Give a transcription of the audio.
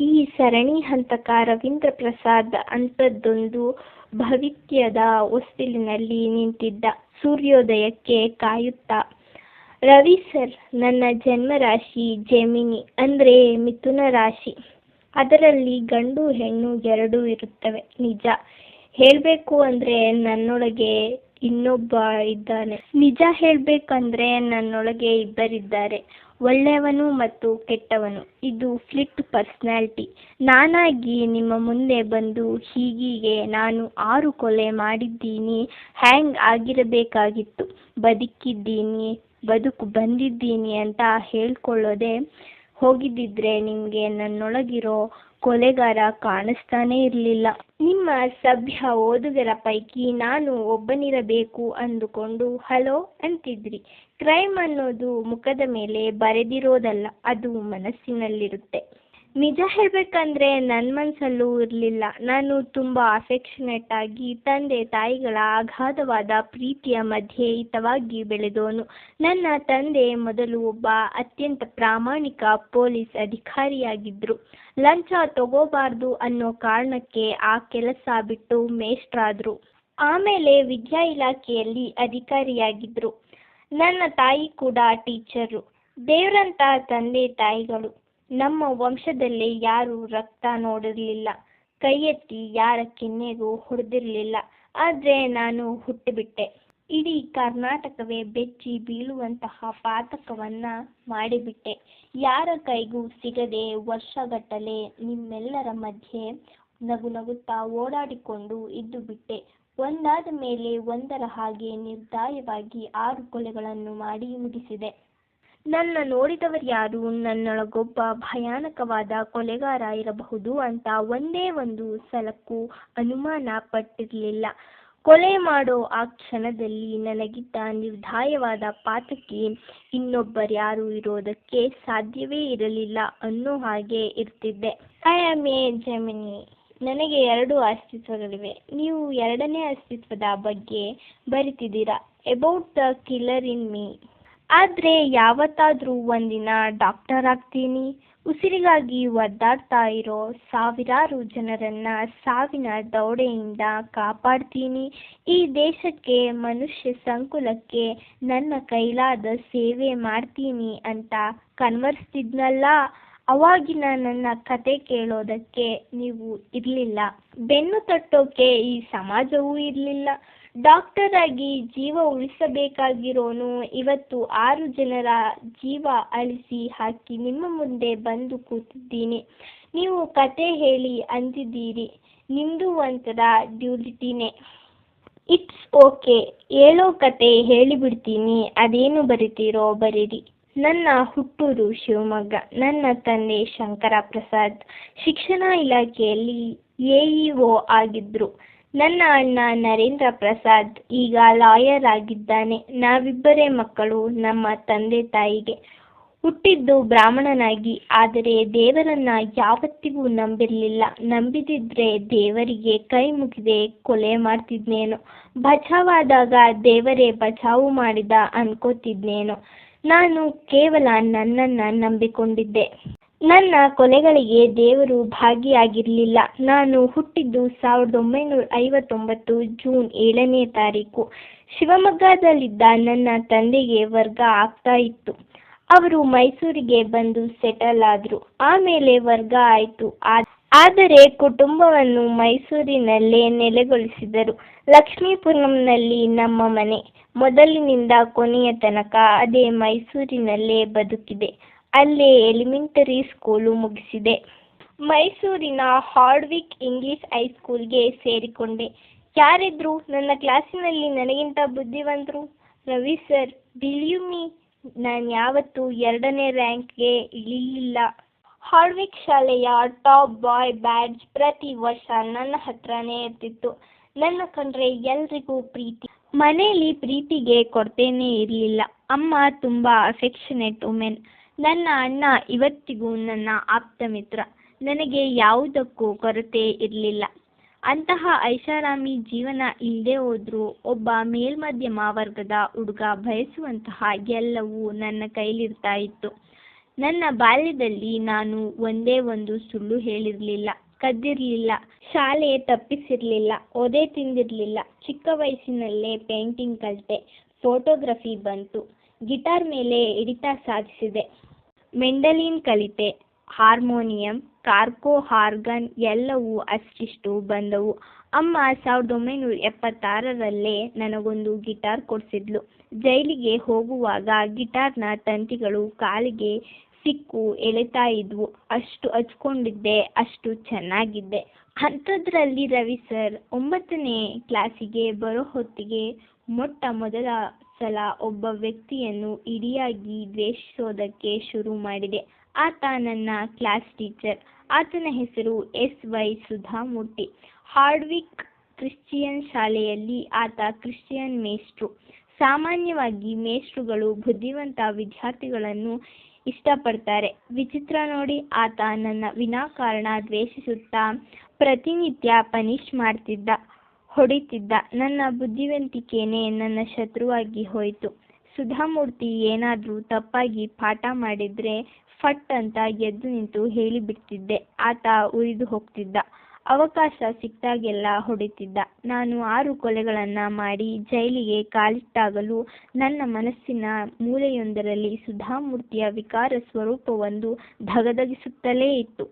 ಈ ಸರಣಿ ಹಂತಕ ರವೀಂದ್ರ ಪ್ರಸಾದ್ ಅಂಥದ್ದೊಂದು ಭವಿತ್ಯದ ಹೊಸ್ತಿಲಿನಲ್ಲಿ ನಿಂತಿದ್ದ ಸೂರ್ಯೋದಯಕ್ಕೆ ಕಾಯುತ್ತಾ, ರವಿ ಸರ್, ನನ್ನ ಜನ್ಮ ರಾಶಿ ಜೆಮಿನಿ ಅಂದರೆ ಮಿಥುನ ರಾಶಿ. ಅದರಲ್ಲಿ ಗಂಡು ಹೆಣ್ಣು ಎರಡೂ ಇರುತ್ತವೆ. ನಿಜ. ಹೇಳಬೇಕು ಅಂದರೆ ನನ್ನೊಳಗೆ ಇನ್ನೊಬ್ಬ ಇದ್ದಾನೆ. ನಿಜ ಹೇಳಬೇಕಂದ್ರೆ ನನ್ನೊಳಗೆ ಇಬ್ಬರಿದ್ದಾರೆ. ಒಳ್ಳೆಯವನು ಮತ್ತು ಕೆಟ್ಟವನು. ಇದು ಫ್ಲಿಟ್ ಪರ್ಸ್ನಾಲಿಟಿ. ನಾನಾಗಿ ನಿಮ್ಮ ಮುಂದೆ ಬಂದು ಹೀಗೀಗೆ ನಾನು ಆರು ಕೊಲೆ ಮಾಡಿದ್ದೀನಿ, ಹ್ಯಾಂಗ್ ಆಗಿರಬೇಕಾಗಿತ್ತು. ಬದುಕಿದ್ದೀನಿ, ಬದುಕು ಬಂದಿದ್ದೀನಿ ಅಂತ ಹೇಳ್ಕೊಳ್ಳೋದೇ ಹೋಗಿದ್ದಿದ್ರೆ ನಿಮಗೆ ನನ್ನೊಳಗಿರೋ ಕೊಲೆಗಾರ ಕಾಣಿಸ್ತಾನೇ ಇರಲಿಲ್ಲ. ನಿಮ್ಮ ಸಭ್ಯ ಓದುಗರ ಪೈಕಿ ನಾನು ಒಬ್ಬನಿರಬೇಕು ಅಂದುಕೊಂಡು, ಹಲೋ ಅಂತಿದ್ರಿ. ಕ್ರೈಮ್ ಅನ್ನೋದು ಮುಖದ ಮೇಲೆ ಬರೆದಿರೋದಲ್ಲ, ಅದು ಮನಸ್ಸಿನಲ್ಲಿರುತ್ತೆ. ನಿಜ ಹೇಳಬೇಕಂದ್ರೆ ನನ್ನ ಮನಸ್ಸಲ್ಲೂ ಇರಲಿಲ್ಲ. ನಾನು ತುಂಬ ಅಫೆಕ್ಷನೇಟ್ ಆಗಿ ತಂದೆ, ತಾಯಿಗಳ ಅಗಾಧವಾದ ಪ್ರೀತಿಯ ಮಧ್ಯೆ ಹಿತವಾಗಿ ಬೆಳೆದವನು. ನನ್ನ ತಂದೆ ಮೊದಲು ಒಬ್ಬ ಅತ್ಯಂತ ಪ್ರಾಮಾಣಿಕ ಪೊಲೀಸ್ ಅಧಿಕಾರಿಯಾಗಿದ್ದರು ಲಂಚ ತಗೋಬಾರ್ದು ಅನ್ನೋ ಕಾರಣಕ್ಕೆ ಆ ಕೆಲಸ ಬಿಟ್ಟು ಮೇಷ್ಟ್ರಾದರು. ಆಮೇಲೆ ವಿದ್ಯಾ ಇಲಾಖೆಯಲ್ಲಿ ಅಧಿಕಾರಿಯಾಗಿದ್ದರು ನನ್ನ ತಾಯಿ ಕೂಡ ಟೀಚರು. ದೇವರಂತ ತಂದೆ, ತಾಯಿಗಳು. ನಮ್ಮ ವಂಶದಲ್ಲಿ ಯಾರೂ ರಕ್ತ ನೋಡಿರಲಿಲ್ಲ. ಕೈ ಎತ್ತಿ ಯಾರ ಕೆನ್ನೆಗೂ ಹೊಡೆದಿರಲಿಲ್ಲ. ಆದರೆ ನಾನು ಹುಟ್ಟಿಬಿಟ್ಟೆ. ಇಡೀ ಕರ್ನಾಟಕವೇ ಬೆಚ್ಚಿ ಬೀಳುವಂತಹ ಪಾತಕವನ್ನ ಮಾಡಿಬಿಟ್ಟೆ. ಯಾರ ಕೈಗೂ ಸಿಗದೆ ವರ್ಷಗಟ್ಟಲೆ ನಿಮ್ಮೆಲ್ಲರ ಮಧ್ಯೆ ನಗು ನಗುತ್ತಾ ಓಡಾಡಿಕೊಂಡು ಇದ್ದು ಬಿಟ್ಟೆ. ಒಂದಾದ ಮೇಲೆ ಒಂದರ ಹಾಗೆ ನಿರ್ದಾಯವಾಗಿ ಆರು ಕೊಲೆಗಳನ್ನು ಮಾಡಿ ಮುಗಿಸಿದೆ. ನನ್ನ ನೋಡಿದವರ್ಯಾರು ನನ್ನೊಳಗೊಬ್ಬ ಭಯಾನಕವಾದ ಕೊಲೆಗಾರ ಇರಬಹುದು ಅಂತ ಒಂದೇ ಒಂದು ಸಲಕ್ಕೂ ಅನುಮಾನ ಪಟ್ಟಿರಲಿಲ್ಲ. ಕೊಲೆ ಮಾಡೋ ಆ ಕ್ಷಣದಲ್ಲಿ ನನಗಿದ್ದ ನಿರ್ಧಾಯವಾದ ಪಾತಕಿ ಇನ್ನೊಬ್ಬರ್ಯಾರು ಇರೋದಕ್ಕೆ ಸಾಧ್ಯವೇ ಇರಲಿಲ್ಲ ಅನ್ನೋ ಹಾಗೆ ಇರ್ತಿದ್ದೆ. ಐ ಆಮ್ ಎ ಜೆಮಿನಿ ನನಗೆ ಎರಡು ಅಸ್ತಿತ್ವಗಳಿವೆ. ನೀವು ಎರಡನೇ ಅಸ್ತಿತ್ವದ ಬಗ್ಗೆ ಬರಿತಿದ್ದೀರಾ? About the killer in me ಆದರೆ ಯಾವತ್ತಾದರೂ ಒಂದಿನ ಡಾಕ್ಟರ್ ಆಗ್ತೀನಿ. ಉಸಿರಿಗಾಗಿ ಒದ್ದಾಡ್ತಾ ಇರೋ ಸಾವಿರಾರು ಜನರನ್ನು ಸಾವಿನ ದೌಡೆಯಿಂದ ಕಾಪಾಡ್ತೀನಿ. ಈ ದೇಶಕ್ಕೆ, ಮನುಷ್ಯ ಸಂಕುಲಕ್ಕೆ ನನ್ನ ಕೈಲಾದ ಸೇವೆ ಮಾಡ್ತೀನಿ ಅಂತ ಕನ್ವರ್ಸ್ತಿದ್ನಲ್ಲ ಅವಾಗಿನ ನನ್ನ ಕತೆ ಕೇಳೋದಕ್ಕೆ ನೀವು ಇರಲಿಲ್ಲ. ಬೆನ್ನು ತಟ್ಟೋಕೆ ಈ ಸಮಾಜವೂ ಇರಲಿಲ್ಲ. ಡಾಕ್ಟರ್ ಆಗಿ ಜೀವ ಉಳಿಸಬೇಕಾಗಿರೋನು ಇವತ್ತು ಆರು ಜನರ ಜೀವ ಅಳಿಸಿ ಹಾಕಿ ನಿಮ್ಮ ಮುಂದೆ ಬಂದು ಕೂತಿದ್ದೀನಿ. ನೀವು ಕತೆ ಹೇಳಿ ಅಂದಿದ್ದೀರಿ. ನಿಮ್ಮದು ಒಂಥರ ಡ್ಯೂಲಿಟಿನೇ ಇಟ್ಸ್ ಓಕೆ ಹೇಳೋ ಕತೆ ಹೇಳಿಬಿಡ್ತೀನಿ. ಅದೇನು ಬರಿತೀರೋ ಬರೀರಿ. ನನ್ನ ಹುಟ್ಟೂರು ಶಿವಮೊಗ್ಗ, ನನ್ನ ತಂದೆ ಶಂಕರ ಪ್ರಸಾದ್ ಶಿಕ್ಷಣ ಇಲಾಖೆಯಲ್ಲಿ ಎಇಒ ಆಗಿದ್ದರು ನನ್ನ ಅಣ್ಣ ನರೇಂದ್ರ ಪ್ರಸಾದ್ ಈಗ ಲಾಯರ್ ಆಗಿದ್ದಾನೆ. ನಾವಿಬ್ಬರೇ ಮಕ್ಕಳು, ನಮ್ಮ ತಂದೆ ತಾಯಿಗೆ. ಹುಟ್ಟಿದ್ದು ಬ್ರಾಹ್ಮಣನಾಗಿ, ಆದರೆ ದೇವರನ್ನ ಯಾವತ್ತಿಗೂ ನಂಬಿರಲಿಲ್ಲ. ನಂಬಿದಿದ್ರೆ ದೇವರಿಗೆ ಕೈ ಮುಗಿದೆ ಕೊಲೆ ಮಾಡ್ತಿದ್ನೇನು. ಬಚಾವಾದಾಗ ದೇವರೇ ಬಚಾವು ಮಾಡಿದ ಅನ್ಕೋತಿದ್ನೇನು. ನಾನು ಕೇವಲ ನನ್ನನ್ನು ನಂಬಿಕೊಂಡಿದ್ದೆ. ನನ್ನ ಕೊಲೆಗಳಿಗೆ ದೇವರು ಭಾಗಿಯಾಗಿರಲಿಲ್ಲ. ನಾನು ಹುಟ್ಟಿದ್ದು ಸಾವಿರದ ಒಂಬೈನೂರ ಐವತ್ತೊಂಬತ್ತು ಜೂನ್ ಏಳನೇ ತಾರೀಕು. ಶಿವಮೊಗ್ಗದಲ್ಲಿದ್ದ ನನ್ನ ತಂದೆಗೆ ವರ್ಗ ಆಗ್ತಾ ಇತ್ತು. ಅವರು ಮೈಸೂರಿಗೆ ಬಂದು ಸೆಟಲ್ ಆದರು. ಆಮೇಲೆ ವರ್ಗ ಆಯಿತು. ಆದರೆ ಕುಟುಂಬವನ್ನು ಮೈಸೂರಿನಲ್ಲೇ ನೆಲೆಗೊಳಿಸಿದರು. ಲಕ್ಷ್ಮೀಪುರಂನಲ್ಲಿ ನಮ್ಮ ಮನೆ. ಮೊದಲಿನಿಂದ ಕೊನೆಯ ತನಕ ಅದೇ ಮೈಸೂರಿನಲ್ಲೇ ಬದುಕಿದೆ. ಅಲ್ಲೇ ಎಲಿಮೆಂಟರಿ ಸ್ಕೂಲು ಮುಗಿಸಿದೆ. ಮೈಸೂರಿನ ಹಾರ್ಡ್ವಿಕ್ ಇಂಗ್ಲಿಷ್ ಹೈಸ್ಕೂಲ್ಗೆ ಸೇರಿಕೊಂಡೆ. ಯಾರಿದ್ರು ನನ್ನ ಕ್ಲಾಸಿನಲ್ಲಿ ನನಗಿಂತ ಬುದ್ಧಿವಂತರು? ರವಿ ಸರ್ ಬಿಲಿಯುಮಿ ನಾನು ಯಾವತ್ತೂ ಎರಡನೇ ರ್ಯಾಂಕ್ಗೆ ಇಳಿಲಿಲ್ಲ. ಹಾರ್ಡ್ವಿಕ್ ಶಾಲೆಯ ಟಾಪ್ ಬಾಯ್ ಬ್ಯಾಡ್ಜ್ ಪ್ರತಿ ವರ್ಷ ನನ್ನ ಹತ್ರನೇ ಇರ್ತಿತ್ತು. ನನ್ನ ಕಂಡ್ರೆ ಎಲ್ರಿಗೂ ಪ್ರೀತಿ. ಮನೆಯಲ್ಲಿ ಪ್ರೀತಿಗೆ ಕೊರತೆನೇ ಇರಲಿಲ್ಲ. ಅಮ್ಮ ತುಂಬ ಅಫೆಕ್ಷನೇಟ್ ವುಮೆನ್ ನನ್ನ ಅಣ್ಣ ಇವತ್ತಿಗೂ ನನ್ನ ಆಪ್ತ ಮಿತ್ರ. ನನಗೆ ಯಾವುದಕ್ಕೂ ಕೊರತೆ ಇರಲಿಲ್ಲ. ಅಂತಹ ಐಷಾರಾಮಿ ಜೀವನ ಇಲ್ಲದೆ ಹೋದರೂ ಒಬ್ಬ ಮೇಲ್ಮಧ್ಯಮ ವರ್ಗದ ಹುಡುಗ ಬಯಸುವಂತಹ ಎಲ್ಲವೂ ನನ್ನ ಕೈಲಿರ್ತಾ ಇತ್ತು. ನನ್ನ ಬಾಲ್ಯದಲ್ಲಿ ನಾನು ಒಂದೇ ಒಂದು ಸುಳ್ಳು ಹೇಳಿರಲಿಲ್ಲ, ಕದ್ದಿರಲಿಲ್ಲ, ಶಾಲೆ ತಪ್ಪಿಸಿರಲಿಲ್ಲ, ಒದೆ ತಿಂದಿರಲಿಲ್ಲ. ಚಿಕ್ಕ ವಯಸ್ಸಿನಲ್ಲೇ ಪೇಂಟಿಂಗ್ ಕಲಿತೆ, ಫೋಟೋಗ್ರಫಿ ಬಂತು, ಗಿಟಾರ್ ಮೇಲೆ ಹಿಡಿತ ಸಾಧಿಸಿದೆ. ಮೆಂಡಲಿನ್ ಕಲಿತೆ, ಹಾರ್ಮೋನಿಯಂ, ಕಾರ್ಕೋ ಹಾರ್ಗನ್ ಎಲ್ಲವೂ ಅಷ್ಟಿಷ್ಟು ಬಂದವು. ಅಮ್ಮ ಸಾವಿರದ ಒಂಬೈನೂರ ಎಪ್ಪತ್ತಾರರಲ್ಲೇ ನನಗೊಂದು ಗಿಟಾರ್ ಕೊಡಿಸಿದ್ಲು. ಜೈಲಿಗೆ ಹೋಗುವಾಗ ಗಿಟಾರ್ನ ತಂತಿಗಳು ಕಾಲಿಗೆ ಸಿಕ್ಕು ಎಳೆತಾ ಇದ್ವು. ಅಷ್ಟು ಹಚ್ಕೊಂಡಿದ್ದೆ, ಅಷ್ಟು ಚೆನ್ನಾಗಿದ್ದೆ. ಅಂಥದ್ರಲ್ಲಿ ರವಿ ಸರ್, ಒಂಬತ್ತನೇ ಕ್ಲಾಸಿಗೆ ಬರೋ ಹೊತ್ತಿಗೆ ಮೊಟ್ಟ ಮೊದಲ ಸಲ ಒಬ್ಬ ವ್ಯಕ್ತಿಯನ್ನು ಇಡಿಯಾಗಿ ದ್ವೇಷಿಸೋದಕ್ಕೆ ಶುರು ಮಾಡಿದೆ. ಆತ ನನ್ನ ಕ್ಲಾಸ್ ಟೀಚರ್. ಆತನ ಹೆಸರು S Y Sudhamurthy. Hardwick Christian ಶಾಲೆಯಲ್ಲಿ ಆತ ಕ್ರಿಶ್ಚಿಯನ್ ಮೇಷ್ಟ್ರು. ಸಾಮಾನ್ಯವಾಗಿ ಮೇಷ್ಟ್ರುಗಳು ಬುದ್ಧಿವಂತ ವಿದ್ಯಾರ್ಥಿಗಳನ್ನು ಇಷ್ಟಪಡ್ತಾರೆ. ವಿಚಿತ್ರ ನೋಡಿ ಆತ ನನ್ನ ವಿನಾಕಾರಣ ದ್ವೇಷಿಸುತ್ತಾ ಪ್ರತಿನಿತ್ಯ ಪನಿಷ್ ಮಾಡ್ತಿದ್ದ. ಹೊಡಿತಿದ್ದ. ನನ್ನ ಬುದ್ಧಿವಂತಿಕೆನೇ ನನ್ನ ಶತ್ರುವಾಗಿ ಹೋಯಿತು. ಸುಧಾಮೂರ್ತಿ ಏನಾದರೂ ತಪ್ಪಾಗಿ ಪಾಠ ಮಾಡಿದ್ರೆ ಫಟ್ ಅಂತ ಎದ್ದು ನಿಂತು ಹೇಳಿಬಿಡ್ತಿದ್ದೆ. ಆತ ಉರಿದು ಹೋಗ್ತಿದ್ದ. ಅವಕಾಶ ಸಿಕ್ಕಾಗೆಲ್ಲ ಹೊಡಿತಿದ್ದ. ನಾನು ಆರು ಕೊಲೆಗಳನ್ನು ಮಾಡಿ ಜೈಲಿಗೆ ಕಾಲಿಟ್ಟಾಗಲೂ ನನ್ನ ಮನಸ್ಸಿನ ಮೂಲೆಯೊಂದರಲ್ಲಿ ಸುಧಾಮೂರ್ತಿಯ ವಿಕಾರ ಸ್ವರೂಪವೊಂದು ಧಗಧಗಿಸುತ್ತಲೇ ಇತ್ತು.